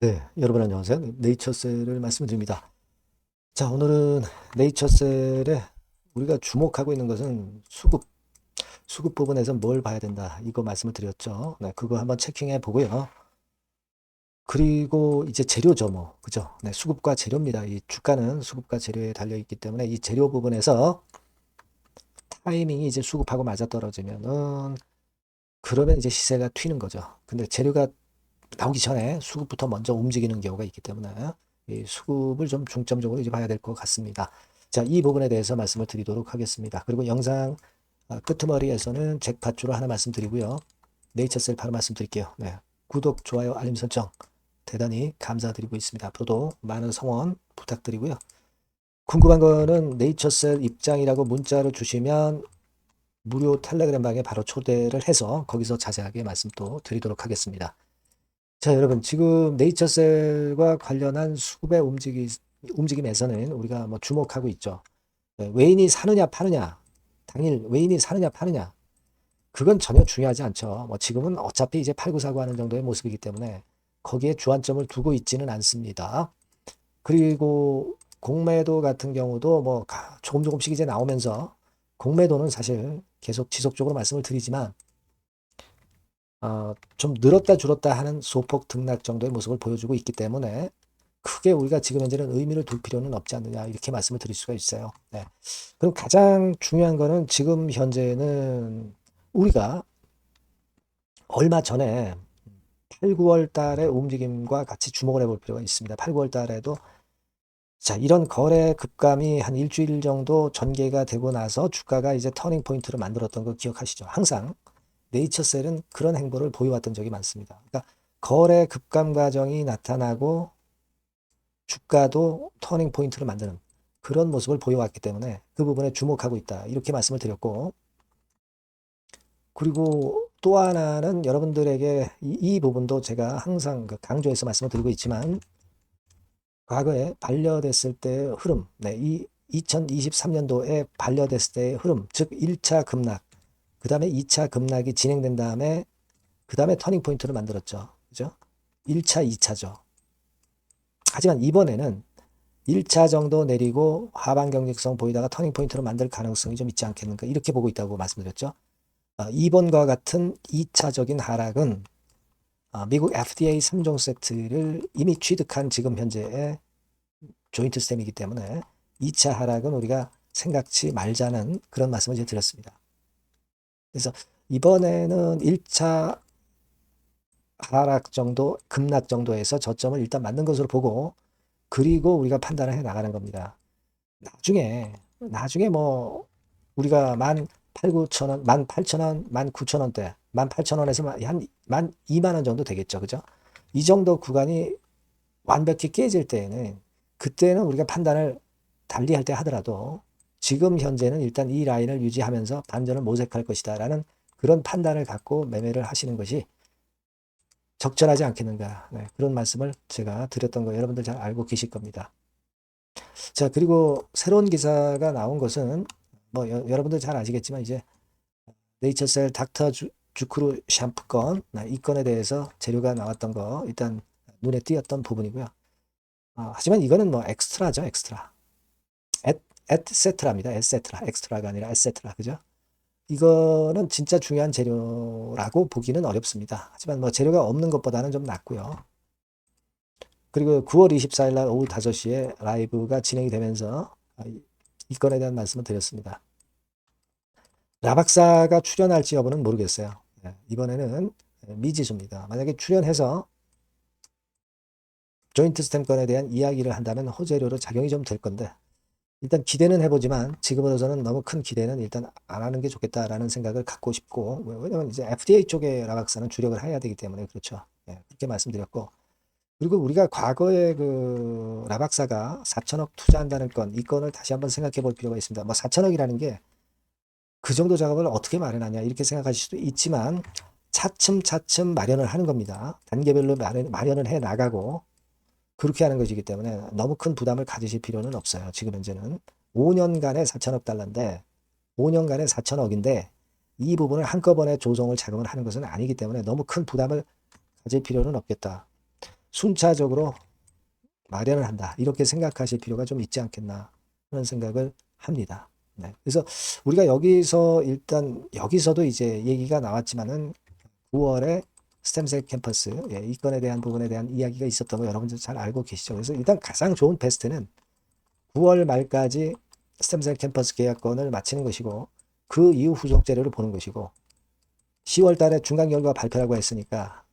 네, 여러분 안녕하세요. 네이처셀을 말씀드립니다. 자, 오늘은 네이처셀에 우리가 주목하고 있는 것은 수급, 수급 부분에서 뭘 봐야 된다. 이거 말씀을 드렸죠. 네, 그거 한번 체킹해 보고요. 그리고 이제 재료죠, 뭐. 그죠? 네, 수급과 재료입니다. 이 주가는 수급과 재료에 달려 있기 때문에 이 재료 부분에서 타이밍이 이제 수급하고 맞아떨어지면은 그러면 이제 시세가 튀는 거죠. 근데 재료가 나오기 전에 수급부터 먼저 움직이는 경우가 있기 때문에 이 수급을 좀 중점적으로 이제 봐야 될 것 같습니다. 자, 이 부분에 대해서 말씀을 드리도록 하겠습니다. 그리고 영상 아, 끄트머리에서는 잭팟주로 하나 말씀드리고요. 네이처셀 바로 말씀드릴게요. 네. 구독, 좋아요, 알림 설정 대단히 감사드리고 있습니다. 앞으로도 많은 성원 부탁드리고요. 궁금한 거는 네이처셀 입장이라고 문자를 주시면 무료 텔레그램 방에 바로 초대를 해서 거기서 자세하게 말씀 또 드리도록 하겠습니다. 자, 여러분, 지금 네이처셀과 관련한 수급의 움직이, 움직임에서는 우리가 뭐 주목하고 있죠. 네, 외인이 사느냐, 파느냐, 당일 외인이 사느냐, 파느냐, 그건 전혀 중요하지 않죠. 뭐 지금은 어차피 이제 팔고 사고 하는 정도의 모습이기 때문에 거기에 주안점을 두고 있지는 않습니다. 그리고 공매도 같은 경우도 뭐 가- 조금 조금씩 이제 나오면서 공매도는 사실 계속 지속적으로 말씀을 드리지만 어, 좀 늘었다 줄었다 하는 소폭 등락 정도의 모습을 보여주고 있기 때문에 크게 우리가 지금 현재는 의미를 둘 필요는 없지 않느냐 이렇게 말씀을 드릴 수가 있어요. 네. 그럼 가장 중요한 거는 지금 현재는 우리가 얼마 전에 8, 9월 달의 움직임과 같이 주목을 해볼 필요가 있습니다. 8, 9월 달에도 자, 이런 거래 급감이 한 일주일 정도 전개가 되고 나서 주가가 이제 터닝 포인트를 만들었던 거 기억하시죠? 항상 네이처셀은 그런 행보를 보여왔던 적이 많습니다. 그러니까 거래 급감 과정이 나타나고 주가도 터닝 포인트를 만드는 그런 모습을 보여왔기 때문에 그 부분에 주목하고 있다. 이렇게 말씀을 드렸고 그리고 또 하나는 여러분들에게 이, 이 부분도 제가 항상 그 강조해서 말씀을 드리고 있지만 과거에 반려됐을 때의 흐름, 네, 이 2023년도에 반려됐을 때의 흐름, 즉 1차 급락, 그 다음에 2차 급락이 진행된 다음에 그 다음에 터닝 포인트를 만들었죠. 그죠? 1차, 2차죠. 하지만 이번에는 1차 정도 내리고 하반 경직성 보이다가 터닝 포인트로 만들 가능성이 좀 있지 않겠는가 이렇게 보고 있다고 말씀드렸죠. 어, 이번과 같은 2차적인 하락은 어, 미국 FDA 3종 세트를 이미 취득한 지금 현재의 조인트 스템이기 때문에 2차 하락은 우리가 생각지 말자는 그런 말씀을 이제 드렸습니다. 그래서 이번에는 1차 하락 정도, 급락 정도에서 저점을 일단 맞는 것으로 보고 그리고 우리가 판단을 해 나가는 겁니다. 나중에 나중에 뭐 우리가 만 8, 9천 원, 만 8천 원, 만 9천 원대, 만 8천 원에서 한 만 2만 원 정도 되겠죠. 그죠? 이 정도 구간이 완벽히 깨질 때에는 그때는 우리가 판단을 달리 할 때 하더라도 지금 현재는 일단 이 라인을 유지하면서 반전을 모색할 것이다 라는 그런 판단을 갖고 매매를 하시는 것이 적절하지 않겠는가. 네, 그런 말씀을 제가 드렸던 거 여러분들 잘 알고 계실 겁니다. 자, 그리고 새로운 기사가 나온 것은 뭐 여, 러분들 잘 아시겠지만 이제 네이처셀 닥터 주, 주크루 샴푸 건, 네, 이 건에 대해서 재료가 나왔던 거 일단 눈에 띄었던 부분이고요. 어, 하지만 이거는 뭐 엑스트라죠, 엑스트라. 에, 에세트라입니다. 에세트라. 엑스트라가 아니라 에세트라. 그죠? 이거는 진짜 중요한 재료라고 보기는 어렵습니다. 하지만 뭐 재료가 없는 것보다는 좀 낫고요. 그리고 9월 24일 날 오후 5시에 라이브가 진행이 되면서 이 건에 대한 말씀을 드렸습니다. 라 박사가 출연할지 여부는 모르겠어요. 네, 이번에는 미지수입니다. 만약에 출연해서 조인트 스탬 건에 대한 이야기를 한다면 호재료로 작용이 좀 될 건데 일단 기대는 해보지만 지금으로서는 너무 큰 기대는 일단 안 하는 게 좋겠다라는 생각을 갖고 싶고 왜냐면 이제 FDA 쪽의 라박사는 주력을 해야 되기 때문에 그렇죠. 네, 그렇게 말씀드렸고 그리고 우리가 과거에 그 라박사가 4천억 투자한다는 건, 이 건을 다시 한번 생각해 볼 필요가 있습니다. 뭐 4천억이라는 게 그 정도 작업을 어떻게 마련하냐 이렇게 생각하실 수도 있지만 차츰차츰 마련을 하는 겁니다. 단계별로 마련, 마련을 해 나가고 그렇게 하는 것이기 때문에 너무 큰 부담을 가지실 필요는 없어요. 지금 현재는 5년간에 4천억 달러인데 5년간에 4천억인데 이 부분을 한꺼번에 조성을 자금을 하는 것은 아니기 때문에 너무 큰 부담을 가질 필요는 없겠다. 순차적으로 마련을 한다. 이렇게 생각하실 필요가 좀 있지 않겠나 하는 생각을 합니다. 네. 그래서 우리가 여기서 일단 여기서도 이제 얘기가 나왔지만은 9월에 스템셀 캠퍼스 예, 이 건에 대한 부분에 대한 이야기가 있었던 거 여러분들 잘 알고 계시죠. 그래서 일단 가장 좋은 베스트는 9월 말까지 스템셀 캠퍼스 계약건을 마치는 것이고 그 이후 후속 재료를 보는 것이고 10월 달에 중간 결과 발표라고 했으니까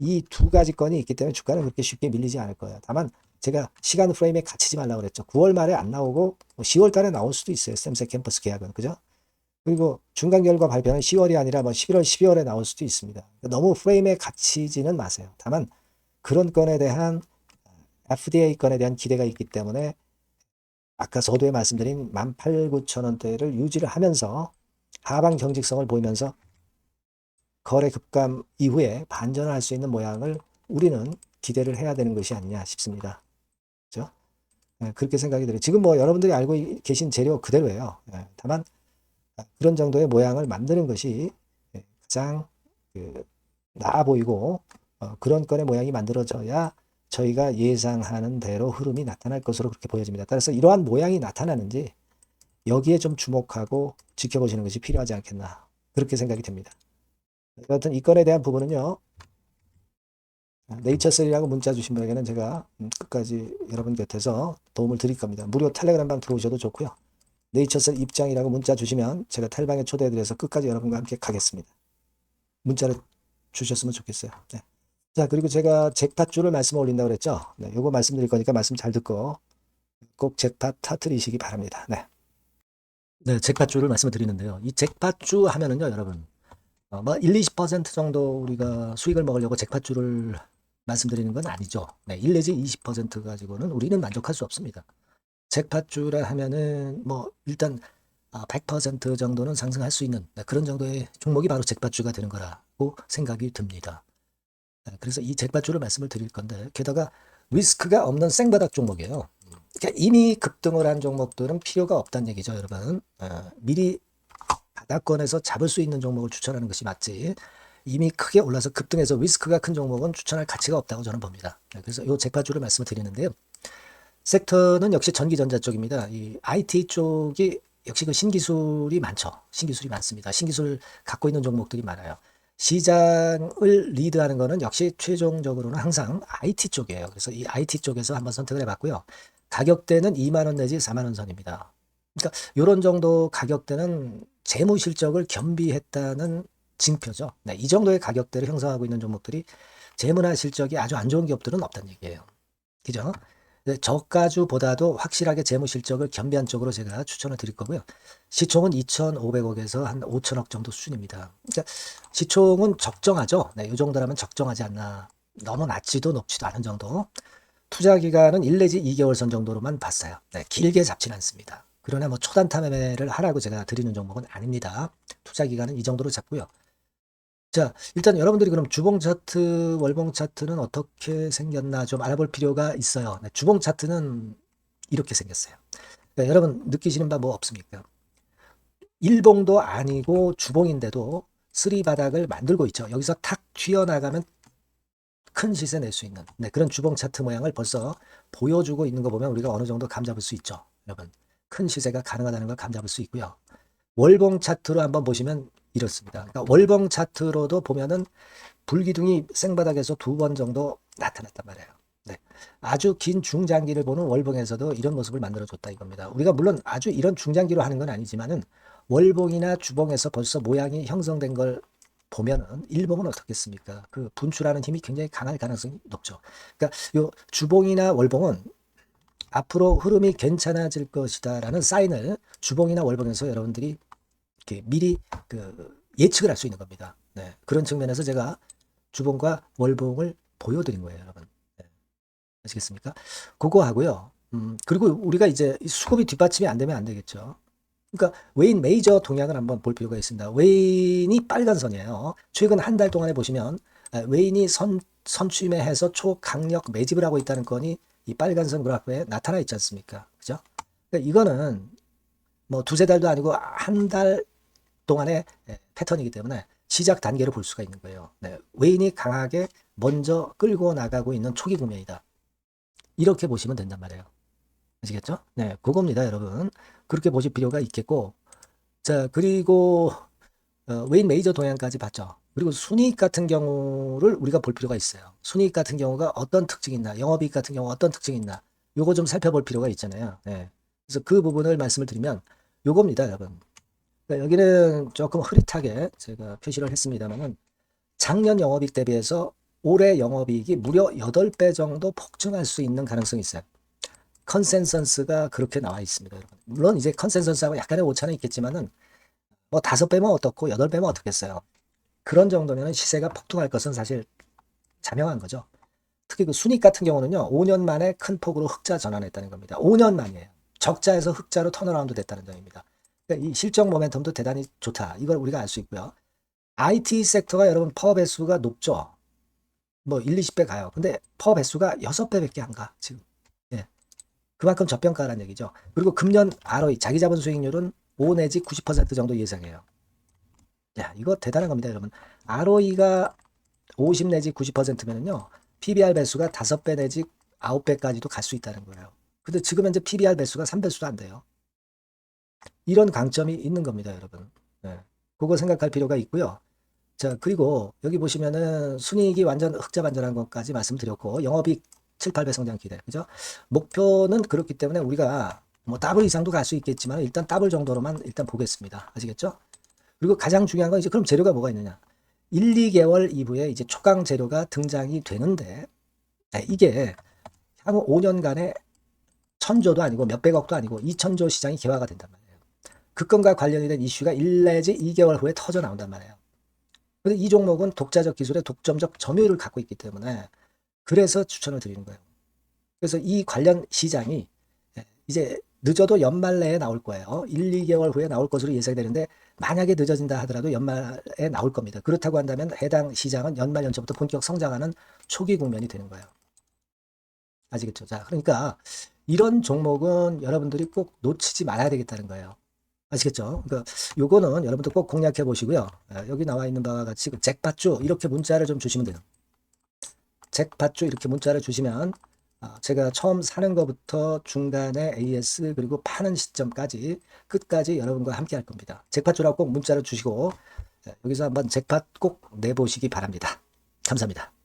이 두 가지 건이 있기 때문에 주가는 그렇게 쉽게 밀리지 않을 거예요. 다만 제가 시간 프레임에 갇히지 말라고 그랬죠. 9월 말에 안 나오고 10월 달에 나올 수도 있어요. 스템셀 캠퍼스 계약은. 그죠? 그리고 중간 결과 발표는 10월이 아니라 뭐 11월, 12월에 나올 수도 있습니다. 그러니까 너무 프레임에 갇히지는 마세요. 다만 그런 건에 대한 FDA 건에 대한 기대가 있기 때문에 아까 서두에 말씀드린 18,9천원대를 유지를 하면서 하방 경직성을 보이면서 거래 급감 이후에 반전을 할 수 있는 모양을 우리는 기대를 해야 되는 것이 아니냐 싶습니다. 그죠? 예, 그렇게 생각이 들어요. 지금 뭐 여러분들이 알고 계신 재료 그대로예요. 예, 다만 그런 정도의 모양을 만드는 것이 예, 가장 그 나아 보이고 어, 그런 건의 모양이 만들어져야 저희가 예상하는 대로 흐름이 나타날 것으로 그렇게 보여집니다. 따라서 이러한 모양이 나타나는지 여기에 좀 주목하고 지켜보시는 것이 필요하지 않겠나 그렇게 생각이 됩니다. 여하튼 이 건에 대한 부분은요. 네이처셀이라고 문자 주신 분에게는 제가 음, 끝까지 여러분 곁에서 도움을 드릴 겁니다. 무료 텔레그램 방 들어오셔도 좋고요. 네이처셀 입장이라고 문자 주시면 제가 텔방에 초대해드려서 끝까지 여러분과 함께 가겠습니다. 문자를 주셨으면 좋겠어요. 네. 자 그리고 제가 잭팟주를 말씀 올린다고 그랬죠. 네, 요거 말씀드릴 거니까 말씀 잘 듣고 꼭 잭팟 터트리시기 바랍니다. 네. 네, 잭팟주를 말씀을 드리는데요. 이 잭팟주 하면은요, 여러분. 어, 뭐 1, 20% 정도 우리가 수익을 먹으려고 잭팟주를 말씀드리는 건 아니죠. 네, 1 내지 20% 가지고는 우리는 만족할 수 없습니다. 잭팟주라 하면은 뭐 일단 100% 정도는 상승할 수 있는 네, 그런 정도의 종목이 바로 잭팟주가 되는 거라고 생각이 듭니다. 네, 그래서 이 잭팟주를 말씀을 드릴 건데 게다가 리스크가 없는 생바닥 종목이에요. 그러니까 이미 급등을 한 종목들은 필요가 없다는 얘기죠, 여러분. 어, 미리 바닥권에서 잡을 수 있는 종목을 추천하는 것이 맞지. 이미 크게 올라서 급등해서 리스크가 큰 종목은 추천할 가치가 없다고 저는 봅니다. 네, 그래서 이 잭팟주를 말씀을 드리는데요. 섹터는 역시 전기전자 쪽입니다. 이 IT 쪽이 역시 그 신기술이 많죠. 신기술이 많습니다. 신기술 갖고 있는 종목들이 많아요. 시장을 리드하는 것은 역시 최종적으로는 항상 IT 쪽이에요. 그래서 이 IT 쪽에서 한번 선택을 해봤고요. 가격대는 2만 원 내지 4만 원 선입니다. 그러니까 이런 정도 가격대는 재무 실적을 겸비했다는 징표죠. 네, 이 정도의 가격대를 형성하고 있는 종목들이 재무나 실적이 아주 안 좋은 기업들은 없다는 얘기예요. 그죠? 네, 저가주보다도 확실하게 재무 실적을 겸비한 쪽으로 제가 추천을 드릴 거고요. 시총은 2,500억에서 한 5천억 정도 수준입니다. 그러니까 시총은 적정하죠. 네, 이 정도라면 적정하지 않나. 너무 낮지도 높지도 않은 정도. 투자 기간은 1 내지 2개월 선 정도로만 봤어요. 네, 길게 잡진 않습니다. 그러나 뭐 초단타 매매를 하라고 제가 드리는 종목은 아닙니다. 투자 기간은 이 정도로 잡고요. 자, 일단 여러분들이 그럼 주봉 차트, 월봉 차트는 어떻게 생겼나 좀 알아볼 필요가 있어요. 네, 주봉 차트는 이렇게 생겼어요. 그러니까 여러분 느끼시는 바 뭐 없습니까? 일봉도 아니고 주봉인데도 쓰리 바닥을 만들고 있죠. 여기서 탁 튀어나가면 큰 시세 낼 수 있는 네, 그런 주봉 차트 모양을 벌써 보여주고 있는 거 보면 우리가 어느 정도 감잡을 수 있죠. 여러분 큰 시세가 가능하다는 걸 감잡을 수 있고요. 월봉 차트로 한번 보시면 이렇습니다. 그러니까 월봉 차트로도 보면은 불기둥이 생바닥에서 두 번 정도 나타났단 말이에요. 네. 아주 긴 중장기를 보는 월봉에서도 이런 모습을 만들어줬다 이겁니다. 우리가 물론 아주 이런 중장기로 하는 건 아니지만은 월봉이나 주봉에서 벌써 모양이 형성된 걸 보면은 일봉은 어떻겠습니까? 그 분출하는 힘이 굉장히 강할 가능성이 높죠. 그러니까 요 주봉이나 월봉은 앞으로 흐름이 괜찮아질 것이다라는 사인을 주봉이나 월봉에서 여러분들이 이렇게 미리 그 예측을 할 수 있는 겁니다. 네. 그런 측면에서 제가 주봉과 월봉을 보여드린 거예요, 여러분. 네. 아시겠습니까? 그거 하고요. 음, 그리고 우리가 이제 수급이 뒷받침이 안 되면 안 되겠죠. 그러니까 웨인 메이저 동향을 한번 볼 필요가 있습니다. 웨인이 빨간 선이에요. 최근 한 달 동안에 보시면 아, 웨인이 선 선취매해서 초강력 매집을 하고 있다는 건이 이 빨간 선 그래프에 나타나 있지 않습니까? 그죠? 그러니까 이거는 뭐 두세 달도 아니고 한 달 동안의 예, 패턴이기 때문에 시작 단계로 볼 수가 있는 거예요. 네, 웨인이 강하게 먼저 끌고 나가고 있는 초기 국면이다. 이렇게 보시면 된단 말이에요. 아시겠죠? 네, 그겁니다, 여러분. 그렇게 보실 필요가 있겠고, 자, 그리고 어, 웨인 메이저 동향까지 봤죠. 그리고 순이익 같은 경우를 우리가 볼 필요가 있어요. 순이익 같은 경우가 어떤 특징이 있나, 영업이익 같은 경우 어떤 특징이 있나, 요거 좀 살펴볼 필요가 있잖아요. 네. 그래서 그 부분을 말씀을 드리면 요겁니다, 여러분. 그러니까 여기는 조금 흐릿하게 제가 표시를 했습니다만은 작년 영업이익 대비해서 올해 영업이익이 무려 8배 정도 폭증할 수 있는 가능성이 있어요. 컨센서스가 그렇게 나와 있습니다, 여러분. 물론 이제 컨센서스하고 약간의 오차는 있겠지만은 뭐 다섯 배면 어떻고 여덟 배면 어떻겠어요. 그런 정도면 시세가 폭등할 것은 사실 자명한 거죠. 특히 그 순익 같은 경우는요, 5년 만에 큰 폭으로 흑자 전환했다는 겁니다. 5년 만이에요. 적자에서 흑자로 턴어라운드 됐다는 점입니다. 그러니까 이 실적 모멘텀도 대단히 좋다. 이걸 우리가 알 수 있고요. IT 섹터가 여러분 퍼 배수가 높죠. 뭐 1, 20배 가요. 근데 퍼 배수가 6배밖에 안 가. 지금. 예. 그만큼 저평가라는 얘기죠. 그리고 금년 ROE 자기 자본 수익률은 5 내지 90% 정도 예상해요. 야, 이거 대단한 겁니다, 여러분. ROE가 50 내지 90%면은요. PBR 배수가 5배 내지 9배까지도 갈 수 있다는 거예요. 근데 지금 현재 PBR 배수가 3배수도 안 돼요. 이런 강점이 있는 겁니다, 여러분. 네. 그거 생각할 필요가 있고요. 자, 그리고 여기 보시면은 순이익이 완전 흑자 반전한 것까지 말씀드렸고, 영업이익 7, 8배 성장 기대. 그죠? 목표는 그렇기 때문에 우리가 뭐 더블 이상도 갈 수 있겠지만 일단 더블 정도로만 일단 보겠습니다. 아시겠죠? 그리고 가장 중요한 건 이제 그럼 재료가 뭐가 있느냐? 1, 2개월 이후에 이제 초강 재료가 등장이 되는데 네, 이게 향후 5년간의 천조도 아니고 몇백억도 아니고 2천조 시장이 개화가 된단 말이에요. 그 건과 관련이 된 이슈가 1 내지 2개월 후에 터져 나온단 말이에요. 근데 이 종목은 독자적 기술의 독점적 점유율을 갖고 있기 때문에 그래서 추천을 드리는 거예요. 그래서 이 관련 시장이 이제 늦어도 연말 내에 나올 거예요. 1, 2개월 후에 나올 것으로 예상되는데 만약에 늦어진다 하더라도 연말에 나올 겁니다. 그렇다고 한다면 해당 시장은 연말 연초부터 본격 성장하는 초기 국면이 되는 거예요. 아시겠죠? 자, 그러니까 이런 종목은 여러분들이 꼭 놓치지 말아야 되겠다는 거예요. 아시겠죠? 그러니까 요거는 여러분들 꼭 공략해 보시고요. 아, 여기 나와 있는 바와 같이 그 잭팟주 이렇게 문자를 좀 주시면 돼요. 잭팟주 이렇게 문자를 주시면 아, 제가 처음 사는 것부터 중간에 AS 그리고 파는 시점까지 끝까지 여러분과 함께 할 겁니다. 잭팟주라고 꼭 문자를 주시고 예, 여기서 한번 잭팟 꼭 내보시기 바랍니다. 감사합니다.